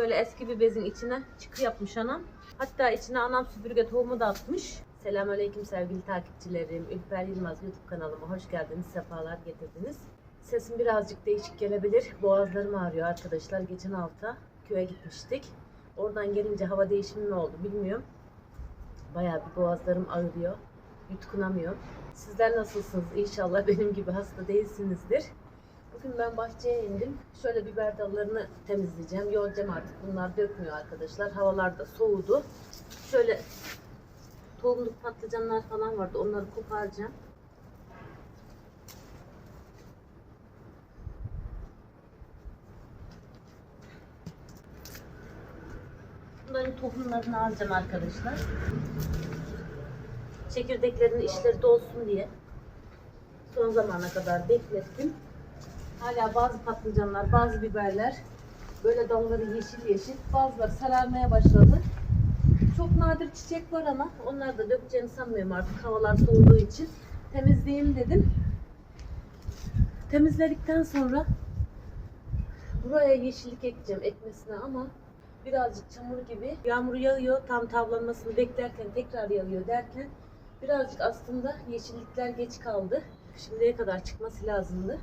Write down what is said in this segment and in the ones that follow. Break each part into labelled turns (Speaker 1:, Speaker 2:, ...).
Speaker 1: Şöyle eski bir bezin içine çıkı yapmış anam. Hatta içine anam süpürge tohumu da atmış. Selamünaleyküm sevgili takipçilerim. Ülper Yılmaz YouTube kanalıma hoş geldiniz. Sefalar getirdiniz. Sesim birazcık değişik gelebilir. Boğazlarım ağrıyor arkadaşlar. Geçen hafta köye gitmiştik. Oradan gelince hava değişimi mi oldu bilmiyorum. Bayağı bir boğazlarım ağrıyor. Yutkunamıyorum. Sizler nasılsınız? İnşallah benim gibi hasta değilsinizdir. Bugün ben bahçeye indim. Şöyle biber dallarını temizleyeceğim. Yolacağım artık. Bunlar dökmüyor arkadaşlar. Havalar da soğudu. Şöyle tohumluk patlıcanlar falan vardı. Onları koparacağım. Bunların tohumlarını alacağım arkadaşlar. Çekirdeklerin işleri dolsun diye son zamana kadar beklettim. Hala bazı patlıcanlar, bazı biberler böyle dalları yeşil yeşil. Bazıları sararmaya başladı. Çok nadir çiçek var ama onlar da dökeceğini sanmıyorum artık havalar soğuduğu için. Temizleyeyim dedim. Temizledikten sonra buraya yeşillik ekeceğim ekmesine ama birazcık çamur gibi. Yağmur yağıyor tam tavlanmasını beklerken tekrar yağıyor derken birazcık aslında yeşillikler geç kaldı. Şimdiye kadar çıkması lazımdı.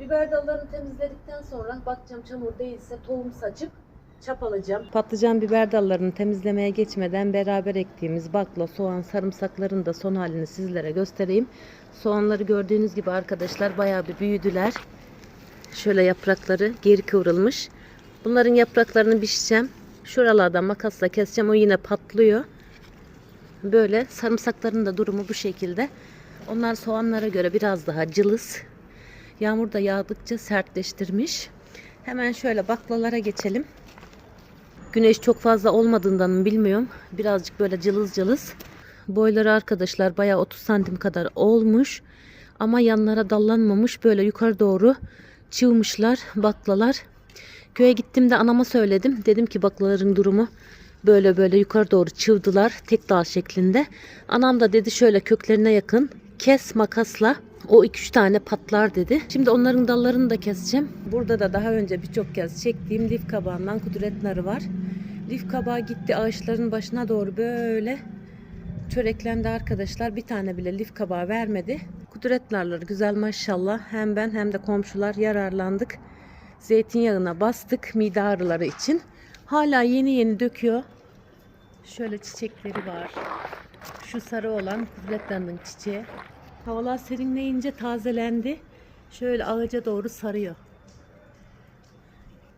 Speaker 1: Biber dallarını temizledikten sonra bakacağım çamur değilse tohum saçıp çapalayacağım. Patlıcan biber dallarını temizlemeye geçmeden beraber ektiğimiz bakla, soğan, sarımsakların da son halini sizlere göstereyim. Soğanları gördüğünüz gibi arkadaşlar bayağı bir büyüdüler. Şöyle yaprakları geri kıvrılmış. Bunların yapraklarını biçeceğim. Şuralardan makasla keseceğim. O yine patlıyor. Böyle sarımsakların da durumu bu şekilde. Onlar soğanlara göre biraz daha cılız. Yağmur da yağdıkça sertleştirmiş. Hemen şöyle baklalara geçelim. Güneş çok fazla olmadığından mı bilmiyorum. Birazcık böyle cılız cılız. Boyları arkadaşlar bayağı 30 santim kadar olmuş. Ama yanlara dallanmamış. Böyle yukarı doğru çığmışlar baklalar. Köye gittiğimde anama söyledim. Dedim ki baklaların durumu böyle böyle yukarı doğru çığdılar tek dal şeklinde. Anam da dedi şöyle köklerine yakın kes makasla o 2-3 tane patlar dedi. Şimdi onların dallarını da keseceğim. Burada da daha önce birçok kez çektiğim lif kabağından kudret narı var. Lif kabağı gitti ağaçların başına doğru böyle çöreklendi arkadaşlar. Bir tane bile lif kabağı vermedi. Kudret narları güzel maşallah. Hem ben hem de komşular yararlandık. Zeytinyağına bastık mide ağrıları için. Hala yeni yeni döküyor. Şöyle çiçekleri var. Şu sarı olan kudretlerinin çiçeği. Havalar serinleyince tazelendi. Şöyle ağaca doğru sarıyor.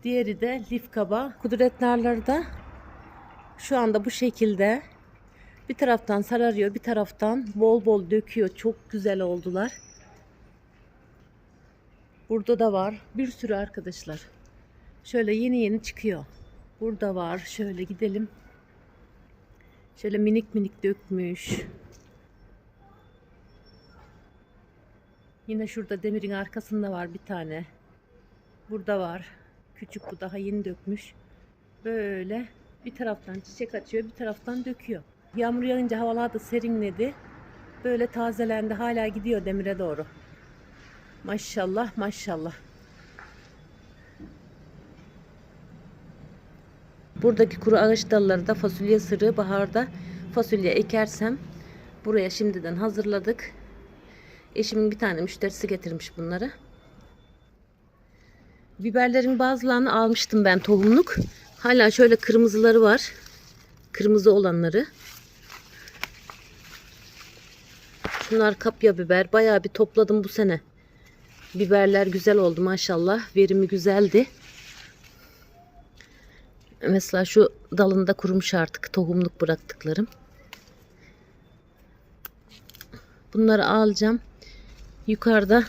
Speaker 1: Diğeri de lif kaba. Kudret narları da şu anda bu şekilde bir taraftan sararıyor, bir taraftan bol bol döküyor. Çok güzel oldular. Burada da var bir sürü arkadaşlar. Şöyle yeni yeni çıkıyor. Burada var. Şöyle gidelim. Şöyle minik minik dökmüş. Yine şurada demirin arkasında var bir tane. Burada var. Küçük bu daha yeni dökmüş. Böyle bir taraftan çiçek açıyor, bir taraftan döküyor. Yağmur yağınca havalar da serinledi. Böyle tazelendi. Hala gidiyor demire doğru. Maşallah maşallah. Buradaki kuru ağaç dalları da fasulye sırığı baharda fasulye ekersem buraya şimdiden hazırladık. Eşimin bir tane müşterisi getirmiş bunları. Biberlerin bazılarını almıştım ben tohumluk. Hala şöyle kırmızıları var. Kırmızı olanları. Şunlar kapya biber. Bayağı bir topladım bu sene. Biberler güzel oldu maşallah. Verimi güzeldi. Mesela şu dalında kurumuş artık tohumluk bıraktıklarım. Bunları alacağım. Yukarıda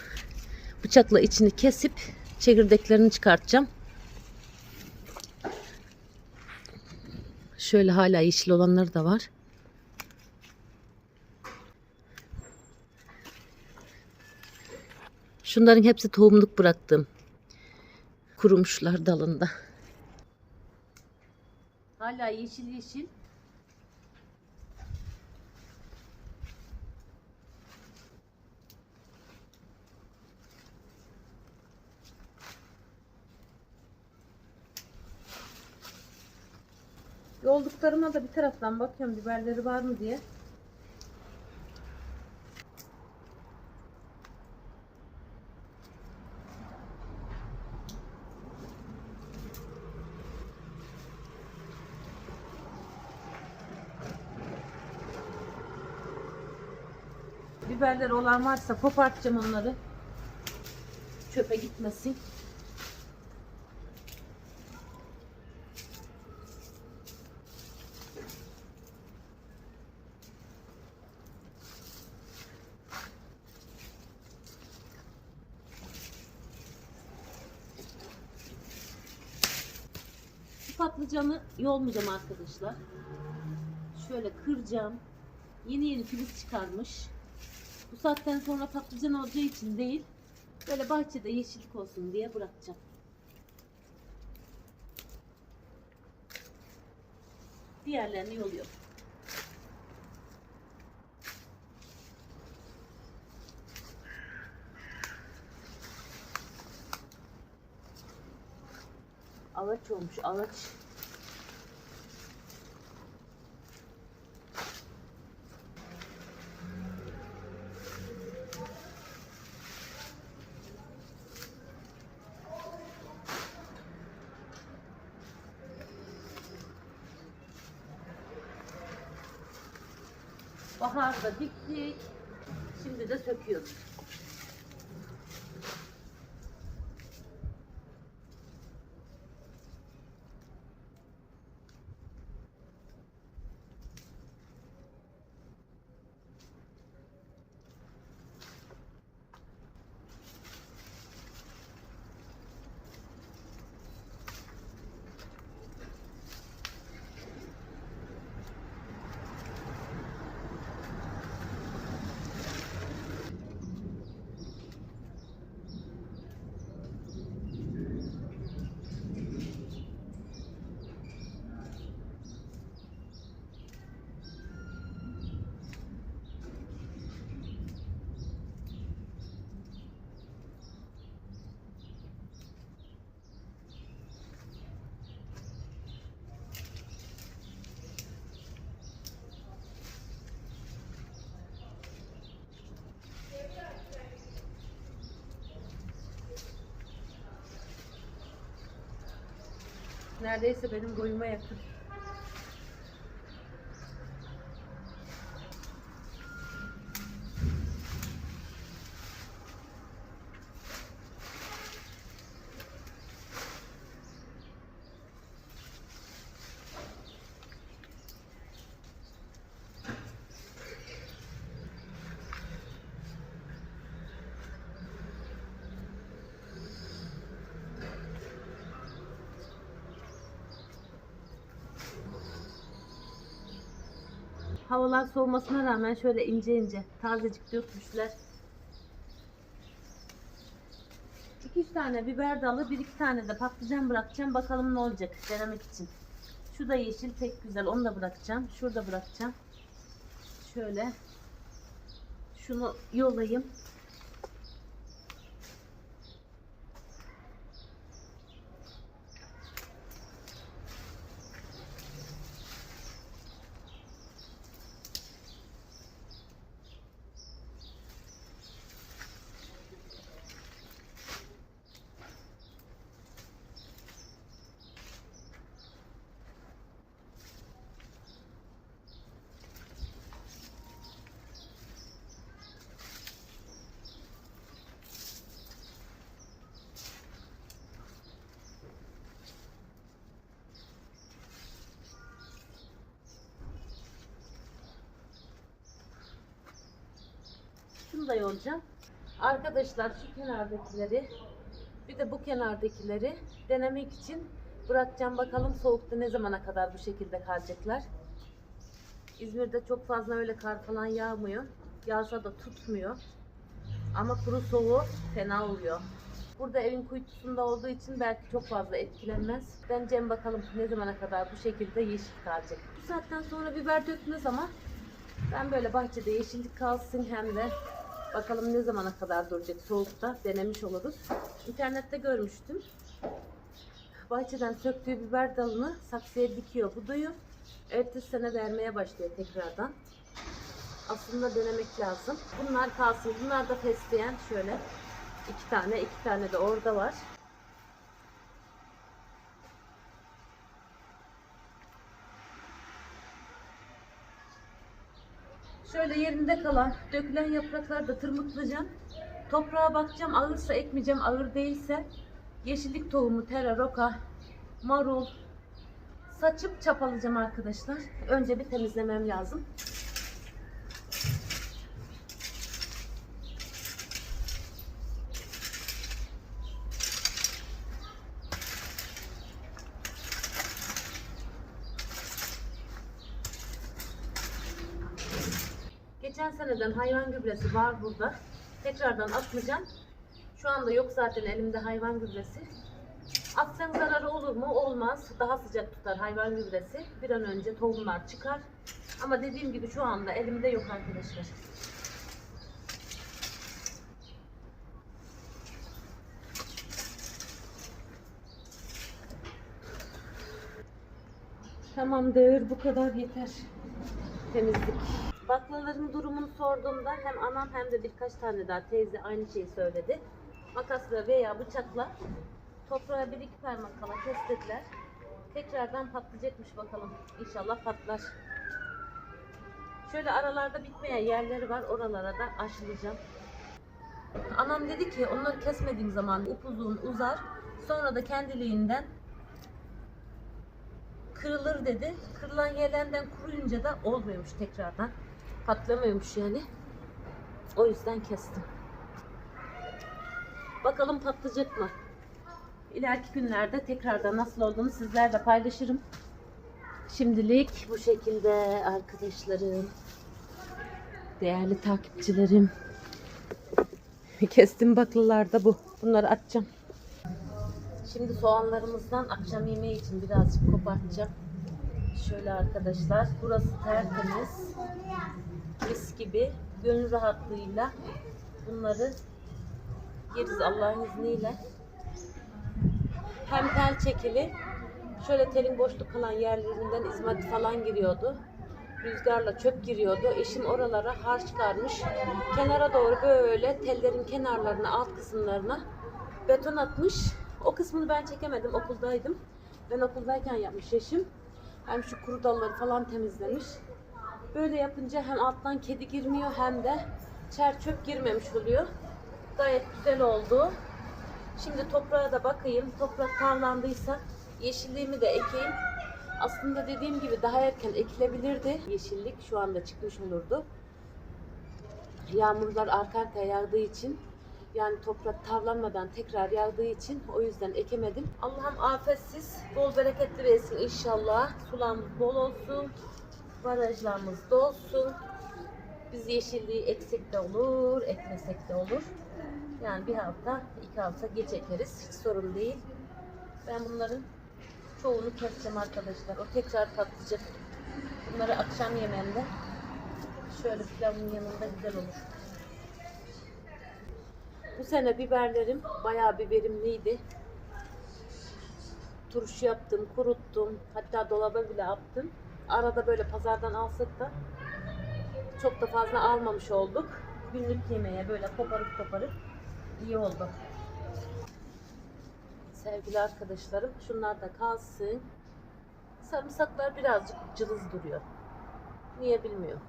Speaker 1: bıçakla içini kesip çekirdeklerini çıkartacağım. Şöyle hala yeşil olanları da var. Şunların hepsi tohumluk bıraktım. Kurumuşlar dalında. Hala yeşil yeşil. Yolduklarıma da bir taraftan bakıyorum biberleri var mı diye. Biberleri olan varsa kopartacağım onları. Çöpe gitmesin. Patlıcanı yolmayacağım arkadaşlar. Şöyle kıracağım. Yeni yeni filiz çıkarmış. Bu saatten sonra patlıcan olacağı için değil. Böyle bahçede yeşillik olsun diye bırakacağım. Diğerlerini yoluyorum. Ağaç olmuş ağaç. Baharda diktik. Şimdi de söküyoruz. Neredeyse benim boyuma yakın. Havalar soğumasına rağmen şöyle ince ince tazecik dökmüşler. 2-3 tane biber dalı, 1-2 tane de patlıcan bırakacağım. Bakalım ne olacak denemek için. Şu da yeşil pek güzel. Onu da bırakacağım. Şurada bırakacağım. Şöyle. Şunu yolayayım. Şunu da yolacağım. Arkadaşlar şu kenardakileri bir de bu kenardakileri denemek için bırakacağım. Bakalım soğukta ne zamana kadar bu şekilde kalacaklar. İzmir'de çok fazla öyle kar falan yağmıyor. Yağsa da tutmuyor. Ama kuru soğuğu fena oluyor. Burada evin kuytusunda olduğu için belki çok fazla etkilenmez. Deneyeceğim bakalım ne zamana kadar bu şekilde yeşil kalacak. Bu saatten sonra biber dökmez ama ben böyle bahçede yeşillik kalsın hem de bakalım ne zamana kadar duracak soğukta denemiş oluruz. İnternette görmüştüm. Bahçeden söktüğü biber dalını saksıya dikiyor buduyu. Ertesi sene vermeye başlıyor tekrardan. Aslında denemek lazım. Bunlar kalsın. Bunlar da fesleğen şöyle. iki tane, iki tane de orada var. Şöyle yerinde kalan dökülen yaprakları da tırmıklayacağım. Toprağa bakacağım. Ağırsa ekmeyeceğim. Ağır değilse yeşillik tohumu, tera, roka, marul saçıp çapalayacağım arkadaşlar. Önce bir temizlemem lazım. Seneden hayvan gübresi var burada. Tekrardan atmayacağım. Şu anda yok zaten elimde hayvan gübresi. Atsan zararı olur mu? Olmaz. Daha sıcak tutar hayvan gübresi. Bir an önce tohumlar çıkar. Ama dediğim gibi şu anda elimde yok arkadaşlar. Tamamdır. Bu kadar yeter. Temizlik. Baklaların durumunu sorduğumda hem anam hem de birkaç tane daha teyze aynı şeyi söyledi. Makasla veya bıçakla toprağa bir iki parmak kala kestirdiler. Tekrardan patlayacakmış bakalım. İnşallah patlar. Şöyle aralarda bitmeyen yerleri var. Oralara da aşılayacağım. Anam dedi ki onları kesmediğim zaman upuzun uzar. Sonra da kendiliğinden kırılır dedi. Kırılan yerlerden kuruyunca da olmuyormuş tekrardan. Patlamıyormuş yani. O yüzden kestim. Bakalım patlayacak mı? İleriki günlerde tekrardan nasıl olduğunu sizlerle paylaşırım. Şimdilik bu şekilde arkadaşlarım, değerli takipçilerim. Kestim baklalar da bu. Bunları atacağım. Şimdi soğanlarımızdan akşam yemeği için birazcık kopartacağım. Şöyle arkadaşlar. Burası tertemiz. Mis gibi. Gönül rahatlığıyla bunları yeriz Allah'ın izniyle. Hem tel çekili. Şöyle telin boşluk kalan yerlerinden izmarit falan giriyordu. Rüzgarla çöp giriyordu. Eşim oralara harç çıkarmış. Kenara doğru böyle tellerin kenarlarına, alt kısımlarına beton atmış. O kısmını ben çekemedim. Okuldaydım. Ben okuldayken yapmış eşim. Hem şu kuru dalları falan temizlemiş. Böyle yapınca hem alttan kedi girmiyor hem de çer çöp girmemiş oluyor. Gayet güzel oldu. Şimdi toprağa da bakayım. Toprak tarlandıysa yeşilliğimi de ekeyim. Aslında dediğim gibi daha erken ekilebilirdi. Yeşillik şu anda çıkmış olurdu. Yağmurlar arka arkaya yağdığı için yani toprak tavlanmadan tekrar yağdığı için o yüzden ekemedim. Allah'ım afetsiz, bol bereketli versin inşallah. Sulamız bol olsun. Barajlarımız dolsun. Biz yeşilliği eksik de olur, ekmesek de olur. Yani bir hafta, iki hafta geç ekeriz. Hiç sorun değil. Ben bunların çoğunu keseceğim arkadaşlar. O tekrar patlayacak. Bunları akşam yemeğinde şöyle pilavın yanında güzel olur. Bu sene biberlerim bayağı bir verimliydi. Turşu yaptım, kuruttum. Hatta dolaba bile attım. Arada böyle pazardan alsak da çok da fazla almamış olduk. Günlük yemeğe böyle koparıp koparıp iyi oldu. Sevgili arkadaşlarım şunlar da kalsın. Sarımsaklar birazcık cılız duruyor. Niye bilmiyorum.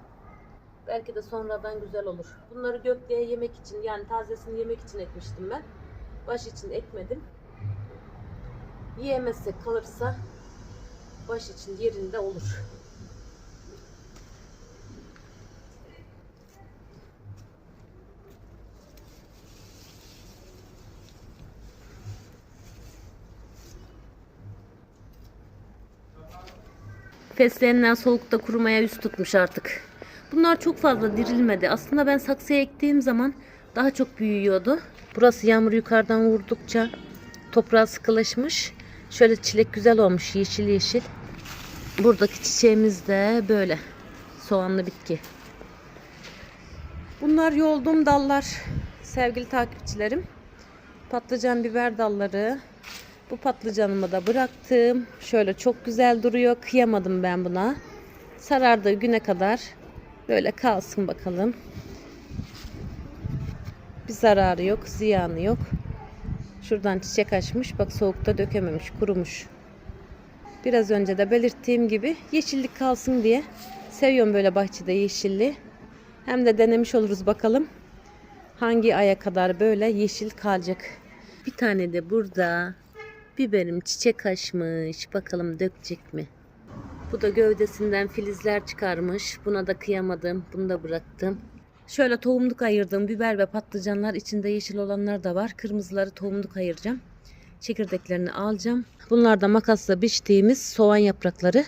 Speaker 1: Belki de sonradan güzel olur. Bunları gökleğe yemek için yani tazesini yemek için ekmiştim ben. Baş için ekmedim. Yiyemezsek kalırsa baş için yerinde olur. Fesleğenler soğukta kurumaya yüz tutmuş artık. Bunlar çok fazla dirilmedi. Aslında ben saksıya ektiğim zaman daha çok büyüyordu. Burası yağmur yukarıdan vurdukça toprağa sıkılaşmış. Şöyle çilek güzel olmuş yeşil yeşil. Buradaki çiçeğimiz de böyle. Soğanlı bitki. Bunlar yolduğum dallar sevgili takipçilerim. Patlıcan biber dalları. Bu patlıcanımı da bıraktım. Şöyle çok güzel duruyor. Kıyamadım ben buna. Sarardığı güne kadar böyle kalsın bakalım. Bir zararı yok, ziyanı yok. Şuradan çiçek açmış. Bak soğukta dökememiş, kurumuş. Biraz önce de belirttiğim gibi yeşillik kalsın diye seviyorum böyle bahçede yeşilliği. Hem de denemiş oluruz bakalım. Hangi aya kadar böyle yeşil kalacak. Bir tane de burada biberim çiçek açmış. Bakalım dökecek mi? Bu da gövdesinden filizler çıkarmış. Buna da kıyamadım. Bunu da bıraktım. Şöyle tohumluk ayırdığım biber ve patlıcanlar içinde yeşil olanlar da var. Kırmızıları tohumluk ayıracağım. Çekirdeklerini alacağım. Bunlar da makasla biçtiğimiz soğan yaprakları.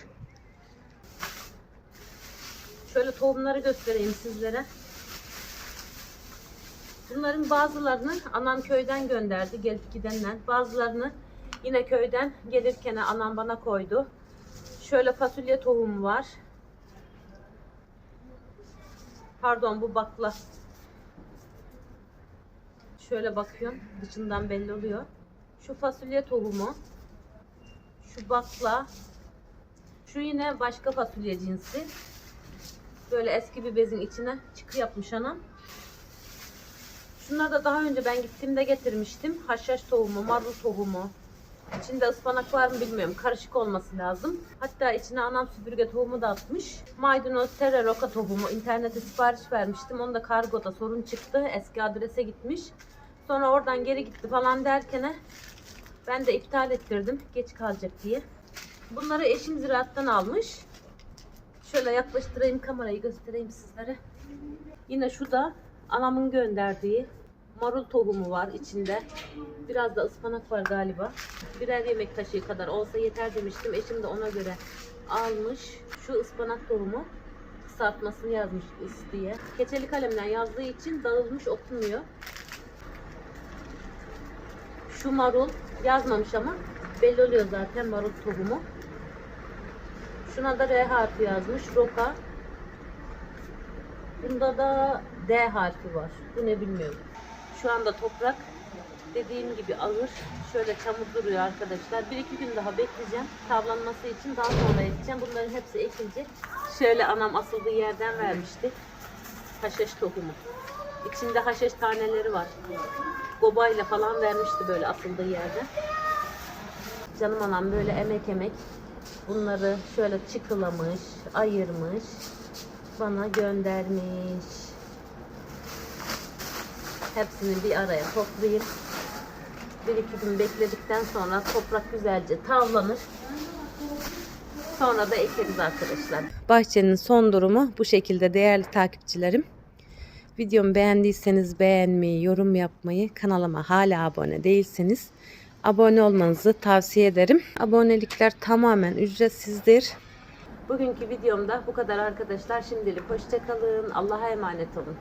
Speaker 1: Şöyle tohumları göstereyim sizlere. Bunların bazılarını anam köyden gönderdi gelip gidenler. Bazılarını yine köyden gelirken anam bana koydu. Şöyle fasulye tohumu var. Pardon bu bakla. Şöyle bakıyorum. Dışından belli oluyor. Şu fasulye tohumu. Şu bakla. Şu yine başka fasulye cinsi. Böyle eski bir bezin içine çıkı yapmış anam. Şunları da daha önce ben gittiğimde getirmiştim. Haşhaş tohumu, marul tohumu. İçinde ıspanak var mı bilmiyorum. Karışık olması lazım. Hatta içine anam süpürge tohumu da atmış. Maydanoz, tere, roka tohumu. İnternete sipariş vermiştim. Onu da kargoda sorun çıktı. Eski adrese gitmiş. Sonra oradan geri gitti falan derken ben de iptal ettirdim. Geç kalacak diye. Bunları eşim ziraattan almış. Şöyle yaklaştırayım kamerayı göstereyim sizlere. Yine şu da anamın gönderdiği marul tohumu var içinde. Biraz da ıspanak var galiba. Birer yemek kaşığı kadar olsa yeter demiştim. Eşim de ona göre almış. Şu ıspanak tohumu kısaltmasını yazmış ıs diye. Keçeli kalemden yazdığı için dağılmış okunmuyor. Şu marul yazmamış ama belli oluyor zaten marul tohumu. Şuna da R harfi yazmış. Roka. Bunda da D harfi var. Bu ne bilmiyorum. Şu anda toprak dediğim gibi ağır. Şöyle çamur duruyor arkadaşlar. Bir iki gün daha bekleyeceğim. Tavlanması için daha sonra ekeceğim. Bunların hepsi ekilecek. Şöyle anam asıldığı yerden vermişti. Haşhaş tohumu. İçinde haşhaş taneleri var. Gobayla falan vermişti böyle asıldığı yerden. Canım anam böyle emek emek bunları şöyle çıkılamış, ayırmış, bana göndermiş. Hepsini bir araya toplayayım. Bir iki gün bekledikten sonra toprak güzelce tavlanır. Sonra da ekeriz arkadaşlar. Bahçenin son durumu bu şekilde değerli takipçilerim. Videomu beğendiyseniz beğenmeyi, yorum yapmayı, kanalıma hala abone değilseniz abone olmanızı tavsiye ederim. Abonelikler tamamen ücretsizdir. Bugünkü videomda bu kadar arkadaşlar. Şimdilik hoşçakalın. Allah'a emanet olun.